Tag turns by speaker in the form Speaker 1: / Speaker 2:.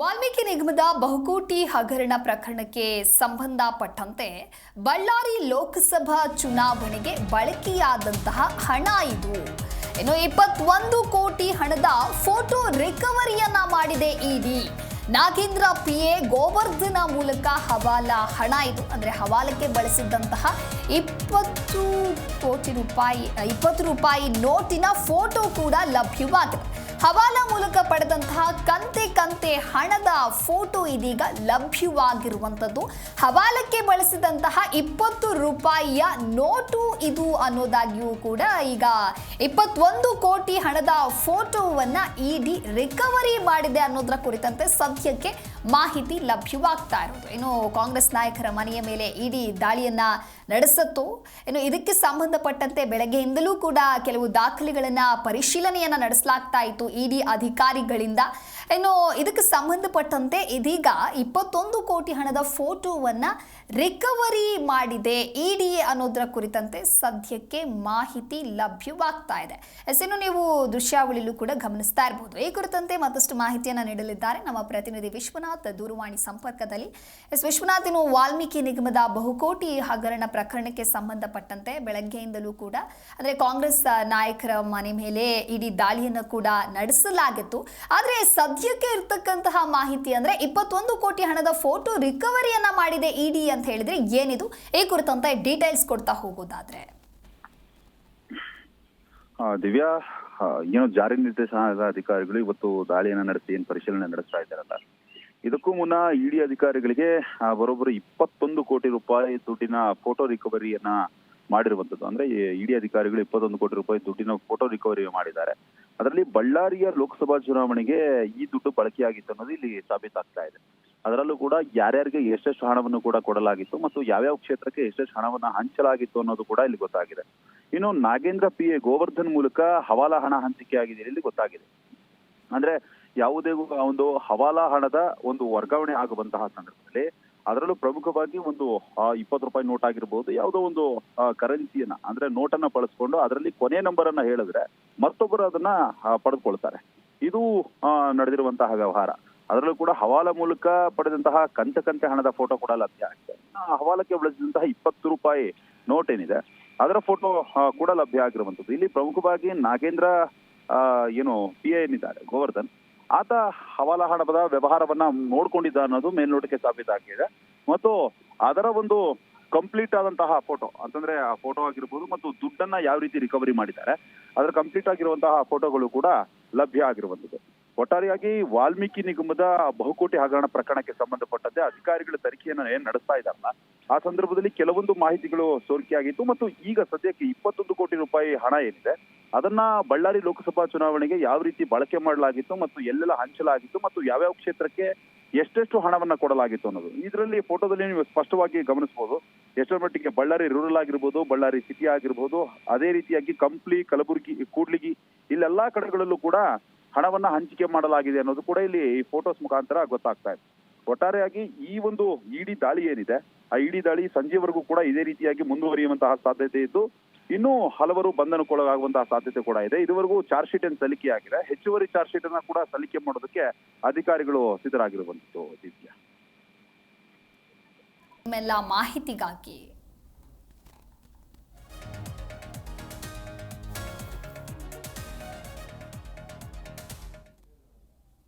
Speaker 1: ವಾಲ್ಮೀಕಿ ನಿಗಮದ ಬಹುಕೋಟಿ ಹಗರಣ ಪ್ರಕರಣಕ್ಕೆ ಸಂಬಂಧಪಟ್ಟಂತೆ ಬಳ್ಳಾರಿ ಲೋಕಸಭಾ ಚುನಾವಣೆಗೆ ಬಳಕೆಯಾದಂತಹ ಹಣ ಇದು. ಇನ್ನು ಇಪ್ಪತ್ತೊಂದು ಕೋಟಿ ಹಣದ ಫೋಟೋ ರಿಕವರಿಯನ್ನ ಮಾಡಿದೆ ED. Nagendra P A Govardhan ಮೂಲಕ ಹವಾಲಾ ಹಣ ಇದು. ಅಂದ್ರೆ ಹವಾಲಕ್ಕೆ ಬಳಸಿದ್ದಂತಹ ಇಪ್ಪತ್ತು ಕೋಟಿ ರೂಪಾಯಿ, ಇಪ್ಪತ್ತು ರೂಪಾಯಿ ನೋಟಿನ ಫೋಟೋ ಕೂಡ ಲಭ್ಯವಾಗಿದೆ. ಹವಾಲಾ ಮೂಲಕ ಪಡೆದಂತಹ ಕಂತೆ ಹಣದ ಫೋಟೋ ಇದೀಗ ಲಭ್ಯವಾಗಿರುವಂಥದ್ದು. ಹವಾಲಕ್ಕೆ ಬಳಸಿದಂತಹ ಇಪ್ಪತ್ತು ರೂಪಾಯಿಯ ನೋಟು ಇದು ಅನ್ನೋದಾಗಿಯೂ ಕೂಡ ಈಗ ಇಪ್ಪತ್ತೊಂದು ಕೋಟಿ ಹಣದ ಫೋಟೋವನ್ನ ಇಡಿ ರಿಕವರಿ ಮಾಡಿದೆ ಅನ್ನೋದರ ಕುರಿತಂತೆ ಸದ್ಯಕ್ಕೆ ಮಾಹಿತಿ ಲಭ್ಯವಾಗ್ತಾ ಇರೋದು. ಇನ್ನು ಕಾಂಗ್ರೆಸ್ ನಾಯಕರ ಮನೆಯ ಮೇಲೆ ಇಡಿ ದಾಳಿಯನ್ನ ನಡೆಸತ್ತು? ಇನ್ನು ಇದಕ್ಕೆ ಸಂಬಂಧಪಟ್ಟಂತೆ ಬೆಳಗ್ಗೆಯಿಂದಲೂ ಕೂಡ ಕೆಲವು ದಾಖಲೆಗಳನ್ನ ಪರಿಶೀಲನೆಯನ್ನ ನಡೆಸಲಾಗ್ತಾ ಇತ್ತು ಇಡಿ ಅಧಿಕಾರಿಗಳಿಂದ. ಇನ್ನು ಇದಕ್ಕೆ ಸಂಬಂಧಪಟ್ಟಂತೆ ಇದೀಗ ಇಪ್ಪತ್ತೊಂದು ಕೋಟಿ ಹಣದ ಫೋಟೋವನ್ನ ರಿಕವರಿ ಮಾಡಿದೆ ಇಡಿ ಅನ್ನೋದರ ಕುರಿತಂತೆ ಸದ್ಯಕ್ಕೆ ಮಾಹಿತಿ ಲಭ್ಯವಾಗ್ತಾ ಇದೆ. ಎಸ್ ನೀವು ದೃಶ್ಯಾವಳಿಲೂ ಕೂಡ ಗಮನಿಸ್ತಾ ಇರಬಹುದು ಈ ಕುರಿತಂತೆ ಮತ್ತಷ್ಟು ಮಾಹಿತಿಯನ್ನ ನೀಡಲಿದ್ದಾರೆ ನಮ್ಮ ಪ್ರತಿನಿಧಿ ವಿಶ್ವನಾಥ್ ದೂರವಾಣಿ ಸಂಪರ್ಕದಲ್ಲಿ. ಎಸ್ ವಿಶ್ವನಾಥ್ ವಾಲ್ಮೀಕಿ ನಿಗಮದ ಬಹುಕೋಟಿ ಹಗರಣ ಪ್ರಕರಣಕ್ಕೆ ಸಂಬಂಧಪಟ್ಟಂತೆ ಬೆಳಗ್ಗೆಯಿಂದಲೂ ಕೂಡ, ಅಂದರೆ ಕಾಂಗ್ರೆಸ್ ನಾಯಕರ ಮನೆ ಮೇಲೆ ಇಡೀ ದಾಳಿಯನ್ನು ಕೂಡ ನಡೆಸಲಾಗಿತ್ತು. ಆದರೆ ಸದ್ಯಕ್ಕೆ ಇರ್ತಕ್ಕಂತಹ ಮಾಹಿತಿ ಅಂದರೆ ಇಪ್ಪತ್ತೊಂದು ಕೋಟಿ ಹಣದ ಫೋಟೋ ರಿಕವರಿಯನ್ನು ಮಾಡಿದೆ ಇಡಿ ಅಂತ ಹೇಳಿದ್ರೆ ಏನಿದು? ಈ ಕುರಿತಂತೆ ಡೀಟೇಲ್ಸ್ ಕೊಡ್ತಾ ಹೋಗೋದಾದ್ರೆ.
Speaker 2: ದಿವ್ಯಾ ಏನು ಜಾರಿ ನಿರ್ದೇಶನಾಲಯದ ಅಧಿಕಾರಿಗಳು ಇವತ್ತು ದಾಳಿಯನ್ನು ನಡೆಸಿ, ಏನು ಪರಿಶೀಲನೆ ನಡೆಸ್ತಾ ಇದ್ದಾರಲ್ಲ? ಇದಕ್ಕೂ ಮುನ್ನ ಇಡಿ ಅಧಿಕಾರಿಗಳಿಗೆ ಬರೋಬ್ಬರಿ ಇಪ್ಪತ್ತೊಂದು ಕೋಟಿ ರೂಪಾಯಿ ದುಡ್ಡಿನ ಫೋಟೋ ರಿಕವರಿಯನ್ನ ಮಾಡಿರುವಂತದ್ದು ಅಂದ್ರೆ ಇಡಿ ಅಧಿಕಾರಿಗಳು ಇಪ್ಪತ್ತೊಂದು ಕೋಟಿ ರೂಪಾಯಿ ದುಡ್ಡಿನ ಫೋಟೋ ರಿಕವರಿ ಮಾಡಿದ್ದಾರೆ. ಅದರಲ್ಲಿ ಬಳ್ಳಾರಿಯ ಲೋಕಸಭಾ ಚುನಾವಣೆಗೆ ಈ ದುಡ್ಡು ಬಳಕೆಯಾಗಿತ್ತು ಅನ್ನೋದು ಇಲ್ಲಿ ಸಾಬೀತಾಗ್ತಾ ಇದೆ. ಅದರಲ್ಲೂ ಕೂಡ ಯಾರ್ಯಾರಿಗೆ ಎಷ್ಟೆಷ್ಟು ಹಣವನ್ನು ಕೂಡ ಕೊಡಲಾಗಿತ್ತು ಮತ್ತು ಯಾವ್ಯಾವ ಕ್ಷೇತ್ರಕ್ಕೆ ಎಷ್ಟೆಷ್ಟು ಹಣವನ್ನು ಹಂಚಲಾಗಿತ್ತು ಅನ್ನೋದು ಕೂಡ ಇಲ್ಲಿ ಗೊತ್ತಾಗಿದೆ. ಇನ್ನು ನಾಗೇಂದ್ರ ಪಿ ಎ ಗೋವರ್ಧನ್ ಮೂಲಕ ಹವಾಲಾ ಹಣ ಹಂಚಿಕೆ ಆಗಿದೆ ಇಲ್ಲಿ ಗೊತ್ತಾಗಿದೆ. ಅಂದ್ರೆ ಯಾವುದೇ ಒಂದು ಹವಾಲಾ ಹಣದ ಒಂದು ವರ್ಗಾವಣೆ ಆಗುವಂತಹ ಸಂದರ್ಭದಲ್ಲಿ ಅದರಲ್ಲೂ ಪ್ರಮುಖವಾಗಿ ಒಂದು ಇಪ್ಪತ್ತು ರೂಪಾಯಿ ನೋಟ್ ಆಗಿರ್ಬೋದು, ಯಾವುದೋ ಒಂದು ಕರೆನ್ಸಿಯನ್ನ ಅಂದ್ರೆ ನೋಟನ್ನ ಬಳಸ್ಕೊಂಡು ಅದರಲ್ಲಿ ಕೊನೆ ನಂಬರ್ ಅನ್ನ ಹೇಳಿದ್ರೆ ಮತ್ತೊಬ್ಬರು ಅದನ್ನ ಪಡೆದುಕೊಳ್ತಾರೆ. ಇದು ನಡೆದಿರುವಂತಹ ವ್ಯವಹಾರ. ಅದರಲ್ಲೂ ಕೂಡ ಹವಾಲಾ ಮೂಲಕ ಪಡೆದಂತಹ ಕಂತೆ ಕಂತೆ ಹಣದ ಫೋಟೋ ಕೂಡ ಲಭ್ಯ ಆಗಿದೆ. ಹವಾಲಕ್ಕೆ ಬಳಸಿದಂತಹ ಇಪ್ಪತ್ತು ರೂಪಾಯಿ ನೋಟ್ ಏನಿದೆ, ಅದರ ಫೋಟೋ ಕೂಡ ಲಭ್ಯ ಆಗಿರುವಂತದ್ದು ಇಲ್ಲಿ ಪ್ರಮುಖವಾಗಿ ನಾಗೇಂದ್ರ ಏನು ಪಿ ಏನಿದ್ದಾರೆ, ಗೋವರ್ಧನ್ ಆತ ಹವಾಲಾ ಹಣದ ವ್ಯವಹಾರವನ್ನ ನೋಡ್ಕೊಂಡಿದ್ದ ಅನ್ನೋದು ಮೇಲ್ನೋಟಕ್ಕೆ ಸಾಬೀತಾಗಿದೆ. ಮತ್ತು ಅದರ ಒಂದು ಕಂಪ್ಲೀಟ್ ಆದಂತಹ ಫೋಟೋ ಅಂತಂದ್ರೆ ಆ ಫೋಟೋ ಆಗಿರ್ಬೋದು ಮತ್ತು ದುಡ್ಡನ್ನ ಯಾವ ರೀತಿ ರಿಕವರಿ ಮಾಡಿದ್ದಾರೆ, ಅದರ ಕಂಪ್ಲೀಟ್ ಆಗಿರುವಂತಹ ಫೋಟೋಗಳು ಕೂಡ ಲಭ್ಯ ಆಗಿರುವಂತದ್ದು ಒಟ್ಟಾರೆಯಾಗಿ ವಾಲ್ಮೀಕಿ ನಿಗಮದ ಬಹುಕೋಟಿ ಹಗರಣ ಪ್ರಕರಣಕ್ಕೆ ಸಂಬಂಧಪಟ್ಟಂತೆ ಅಧಿಕಾರಿಗಳ ತನಿಖೆಯನ್ನು ಏನ್ ನಡೆಸ್ತಾ ಇದ್ದಾರಲ್ಲ, ಆ ಸಂದರ್ಭದಲ್ಲಿ ಕೆಲವೊಂದು ಮಾಹಿತಿಗಳು ಸೋರಿಕೆಯಾಗಿತ್ತು ಮತ್ತು ಈಗ ಸದ್ಯಕ್ಕೆ ಇಪ್ಪತ್ತೊಂದು ಕೋಟಿ ರೂಪಾಯಿ ಹಣ ಏನಿದೆ, ಅದನ್ನ ಬಳ್ಳಾರಿ ಲೋಕಸಭಾ ಚುನಾವಣೆಗೆ ಯಾವ ರೀತಿ ಬಳಕೆ ಮಾಡಲಾಗಿತ್ತು ಮತ್ತು ಎಲ್ಲೆಲ್ಲ ಹಂಚಲಾಗಿತ್ತು ಮತ್ತು ಯಾವ್ಯಾವ ಕ್ಷೇತ್ರಕ್ಕೆ ಎಷ್ಟೆಷ್ಟು ಹಣವನ್ನ ಕೊಡಲಾಗಿತ್ತು ಅನ್ನೋದು. ಇದರಲ್ಲಿ ಫೋಟೋದಲ್ಲಿ ನೀವು ಸ್ಪಷ್ಟವಾಗಿ ಗಮನಿಸಬಹುದು ಎಷ್ಟರ ಮಟ್ಟಿಗೆ ಬಳ್ಳಾರಿ ರೂರಲ್ ಆಗಿರ್ಬೋದು, ಬಳ್ಳಾರಿ ಸಿಟಿ ಆಗಿರ್ಬೋದು, ಅದೇ ರೀತಿಯಾಗಿ ಕಂಪ್ಲಿ ಕಲಬುರಗಿ ಕೂಡ್ಲಿಗಿ ಇಲ್ಲೆಲ್ಲಾ ಕಡೆಗಳಲ್ಲೂ ಕೂಡ ಹಣವನ್ನ ಹಂಚಿಕೆ ಮಾಡಲಾಗಿದೆ ಅನ್ನೋದು ಕೂಡ ಇಲ್ಲಿ ಈ ಫೋಟೋಸ್ ಮುಖಾಂತರ ಗೊತ್ತಾಗ್ತಾ ಇದೆ. ಒಟ್ಟಾರೆಯಾಗಿ ಈ ಒಂದು ಇಡಿ ದಾಳಿ ಏನಿದೆ, ಆ ಇಡಿ ದಾಳಿ ಸಂಜೆವರೆಗೂ ಕೂಡ ಇದೇ ರೀತಿಯಾಗಿ ಮುಂದುವರಿಯುವಂತಹ ಸಾಧ್ಯತೆ ಇದ್ದು ಇನ್ನೂ ಹಲವರು ಬಂಧನಕ್ಕೊಳಗಾಗುವಂತಹ ಸಾಧ್ಯತೆ ಕೂಡ ಇದೆ. ಇದುವರೆಗೂ ಚಾರ್ಜ್ ಶೀಟ್ ಅನ್ನು ಸಲ್ಲಿಕೆ ಆಗಿದೆ ಹೆಚ್ಚುವರಿ ಚಾರ್ಜ್ ಶೀಟ್ ಅನ್ನ ಕೂಡ ಸಲ್ಲಿಕೆ ಮಾಡೋದಕ್ಕೆ ಅಧಿಕಾರಿಗಳು ಸಿದ್ಧರಾಗಿರುವಂತದ್ದು ದಿವ್ಯಾ.
Speaker 1: ಮಾಹಿತಿಗಾಗಿ